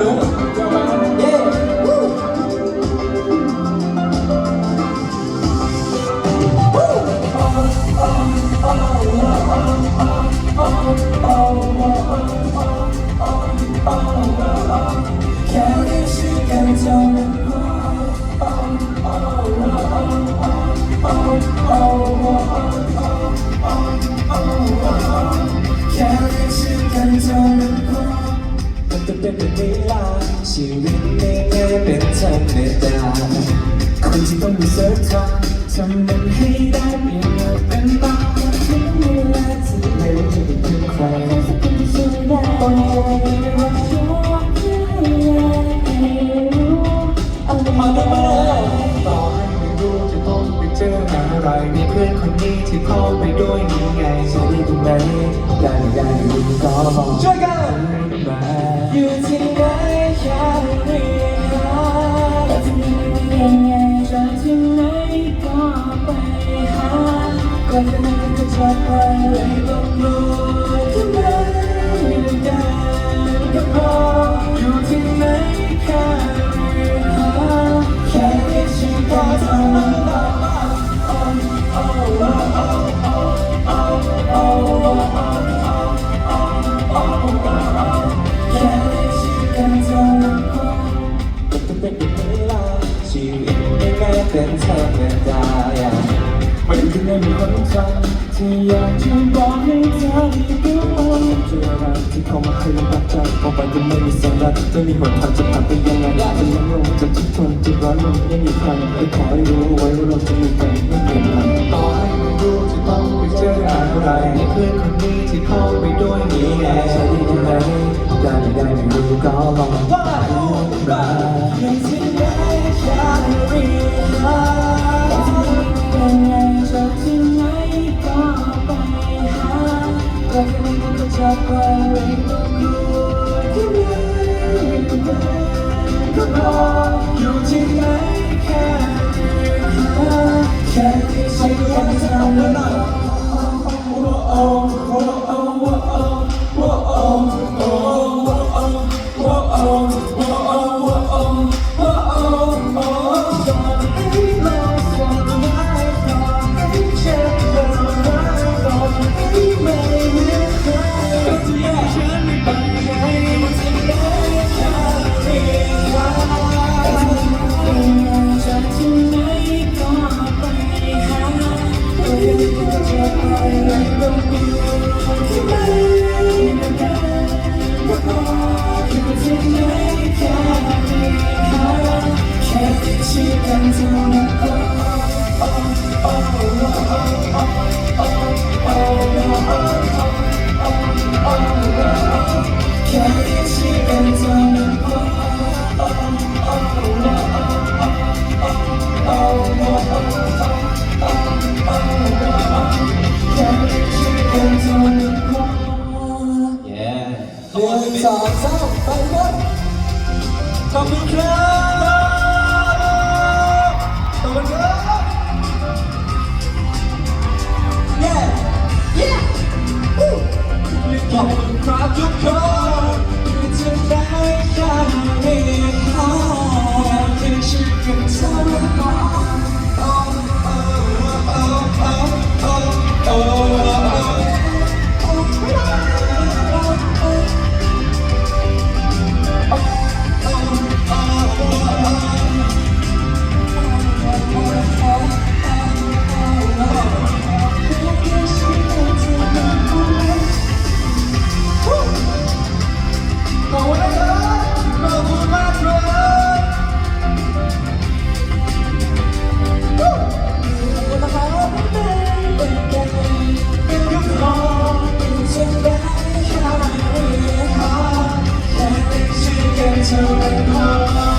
รู้เเป็นแบบนี้ล่ะชีวิตไม่ง่ายเป็นธรรมดาคนที่ต้องมีเส้นทางทำมันให้ได้เปลี่ยนมาเป็นบ้างถึงเวลาที่ไม่รู้จะเป็นเพื่อนใครสักคนที่ช่วยได้ตอนนี้ไม่รู้เอามาทำไมต่อให้ไม่รู้จะต้องไปเจออะไรมีเพื่อนคนนี้ที่พร้อไปด้วยนี่ไงจะได้ตรงไหนได้ไม่ได้ไม่รู้ก็บอกช่วยกัน ก่อนจะนั้นก็จะไปเลยต้องรู้ที่ไหนกันก็พออยู่ที่ไหนแค่เรียกหาแค่เรียกชื่อก็เท่แค่ได้ชื่อกันเท่านั้นพอเป็นแบบนี้ล่ะชีวิต ไม่แม้เป็นธรรมดาอย่างไม่ถึงได้มีคนทำที่อยากจะบอกให้เธอได้รู้ว่าเจออะไรที่เขามาให้ลำบากใจออกไปก็ไม่มีสาระจะมีหนทางจะผ่านไปยังไงจะล้มลงจะทุกทนจะร้อนลงไม่มีใครไปขอให้รู้ไว้ว่าเราจะมีกันไม่เปลี่ยน ก็แค่ก็จะไปไม่ต้ที่ไหนก็พออยู่ที่ไหนแค่ งสองสามไปหมดขอบคุณครับ to the